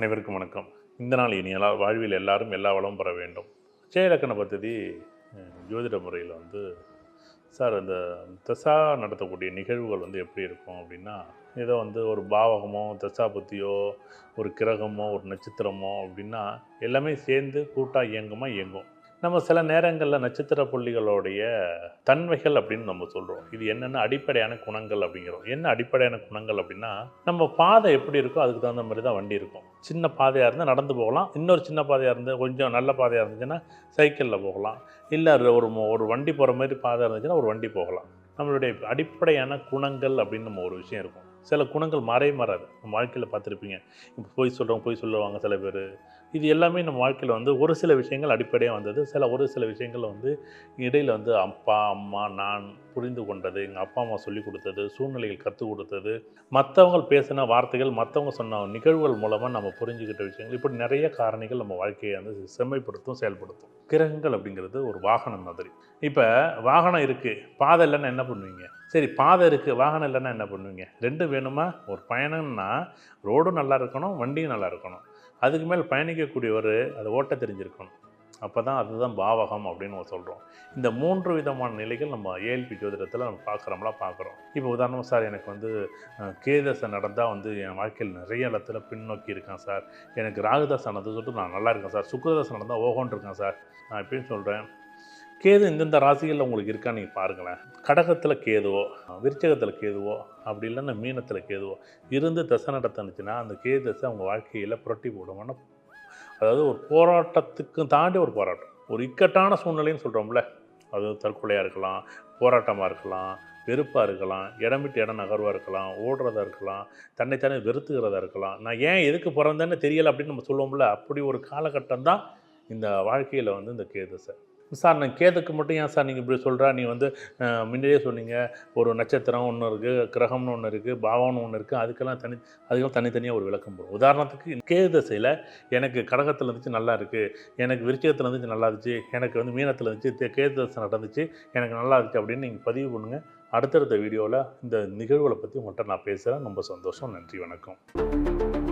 அனைவருக்கும் வணக்கம். இந்த நாள் இனி எல்லா வாழ்வில் எல்லாரும் எல்லா வளமும் பெற வேண்டும். செயலக்கண பദ്ധதி ஜோதிட முறையில் வந்து சார் அந்த தசா நடத்தக்கூடிய நிகழ்வுகள் வந்து எப்படி இருக்கும் அப்படின்னா ஏதோ வந்து ஒரு பாவகமோ தசா புத்தியோ ஒரு கிரகமோ ஒரு நட்சத்திரமோ அப்படின்னா எல்லாமே சேர்ந்து கூட்டாக இயங்குமா இயங்கும். நம்ம சில நேரங்களில் நட்சத்திர புள்ளிகளுடைய தன்மைகள் அப்படின்னு நம்ம சொல்கிறோம் இது என்னென்ன அடிப்படையான குணங்கள் அப்படிங்கிறோம். என்ன அடிப்படையான குணங்கள் அப்படின்னா நம்ம பாதை எப்படி இருக்கோ அதுக்கு தகுந்த மாதிரி தான் வண்டி இருக்கும். சின்ன பாதையாக இருந்தால் நடந்து போகலாம். இன்னொரு சின்ன பாதையாக இருந்து கொஞ்சம் நல்ல பாதையாக இருந்துச்சுன்னா சைக்கிளில் போகலாம். இல்லை ஒரு ஒரு வண்டி போகிற மாதிரி பாதை இருந்துச்சுன்னா ஒரு வண்டி போகலாம். நம்மளுடைய அடிப்படையான குணங்கள் அப்படின்னு நம்ம ஒரு விஷயம் இருக்கும். சில குணங்கள் மாறவே மாறாது. நம்ம வாழ்க்கையில் பார்த்துருப்பீங்க. இப்போ பொய் சொல்கிறவங்க பொய் சொல்லுவாங்க சில பேர். இது எல்லாமே நம்ம வாழ்க்கையில் வந்து ஒரு சில விஷயங்கள் அடிப்படையாக வந்தது. சில ஒரு சில விஷயங்கள் வந்து இடையில் வந்து அப்பா அம்மா நான் புரிந்து கொண்டது எங்கள் அப்பா அம்மா சொல்லிக் கொடுத்தது சூழ்நிலைகள் கற்றுக் கொடுத்தது. மற்றவங்க பேசின வார்த்தைகள் மற்றவங்க சொன்ன நிகழ்வுகள் மூலமாக நம்ம புரிஞ்சுக்கிட்ட விஷயங்கள். இப்படி நிறைய காரணிகள் நம்ம வாழ்க்கையை வந்து செம்மைப்படுத்தும் செயல்படுத்தும். கிரகங்கள் அப்படிங்கிறது ஒரு வாகனம் மாதிரி. இப்போ வாகனம் இருக்குது பாதை இல்லைன்னா என்ன பண்ணுவீங்க? சரி பாதை இருக்குது வாகனம் இல்லைன்னா என்ன பண்ணுவீங்க? ரெண்டு வேணுமா? ஒரு பயணம்னா ரோடும் நல்லா இருக்கணும் வண்டியும் நல்லா இருக்கணும். அதுக்கு மேல் பயணிக்கக்கூடியவர் அதை ஓட்ட தெரிஞ்சிருக்கணும். அப்போ தான் அதுதான் பாவகம் அப்படின்னு நம்ம சொல்கிறோம் இந்த மூன்று விதமான நிலைகள் நம்ம ஏஎல்பி ஜோதிடத்தில் நம்ம பார்க்குறோம்லாம் பார்க்குறோம். இப்போ உதாரணமாக சார் எனக்கு வந்து கேதசை நடந்தால் வந்து என் வாழ்க்கையில் நிறைய இடத்துல பின்னோக்கி இருக்கேன் சார். எனக்கு ராகுதாசன் நடந்து சொல்லிட்டு நான் நல்லா இருக்கேன் சார். சுக்கிரதாசம் நடந்தால் ஓகோன்னு இருக்கேன் சார். நான் எப்படின்னு சொல்கிறேன் கேது இந்தந்த ராசிகளில் உங்களுக்கு இருக்கான்னு நீங்கள் பாருங்களேன். கடகத்தில் கேதுவோ விருச்சகத்தில் கேதுவோ அப்படி இல்லைன்னா மீனத்தில் கேதுவோ இருந்து தசை நடத்துனுச்சுன்னா அந்த கேது தசை அவங்க வாழ்க்கையில் புரட்டி போடுவோம்னா அதாவது ஒரு போராட்டத்துக்கும் தாண்டி ஒரு போராட்டம். ஒரு இக்கட்டான சூழ்நிலைன்னு சொல்கிறோம்ல அது தற்கொலையாக இருக்கலாம் போராட்டமாக இருக்கலாம் வெறுப்பாக இருக்கலாம் இடம் விட்டு இடம் நகர்வாக இருக்கலாம் ஓடுறதா இருக்கலாம் தன்னைத்தானே வெறுத்துக்கிறதா இருக்கலாம். நான் ஏன் எதுக்கு பிறந்தேன்னு தெரியலை அப்படின்னு நம்ம சொல்லுவோம்ல. அப்படி ஒரு காலகட்டம் தான் இந்த வாழ்க்கையில் வந்து இந்த கேதசை சார் நான் கேதுக்கு மட்டும் ஏன் சார் நீங்கள் இப்படி சொல்கிறா நீ வந்து முன்னாடியே சொன்னீங்க. ஒரு நட்சத்திரம் ஒன்று இருக்குது கிரகம்னு ஒன்று இருக்குது பாவம்னு ஒன்று இருக்குது அதுக்கெல்லாம் தனி அதுக்கெல்லாம் தனித்தனியாக ஒரு விளக்கம் போடும். உதாரணத்துக்கு கேது தசையில் எனக்கு கடகத்தில் இருந்துச்சு நல்லா இருக்குது எனக்கு விருச்சகத்தில் இருந்துச்சு நல்லா இருந்துச்சு. எனக்கு வந்து மீனத்தில் இருந்துச்சு தே- கேது தசை நடந்துச்சு எனக்கு நல்லா இருந்துச்சு அப்படின்னு நீங்கள் பதிவு பண்ணுங்கள் அடுத்தடுத்த வீடியோவில் இந்த நிகழ்வுகளை பற்றி உங்கள்கிட்ட நான் பேசுகிறேன் ரொம்ப சந்தோஷம். நன்றி வணக்கம்.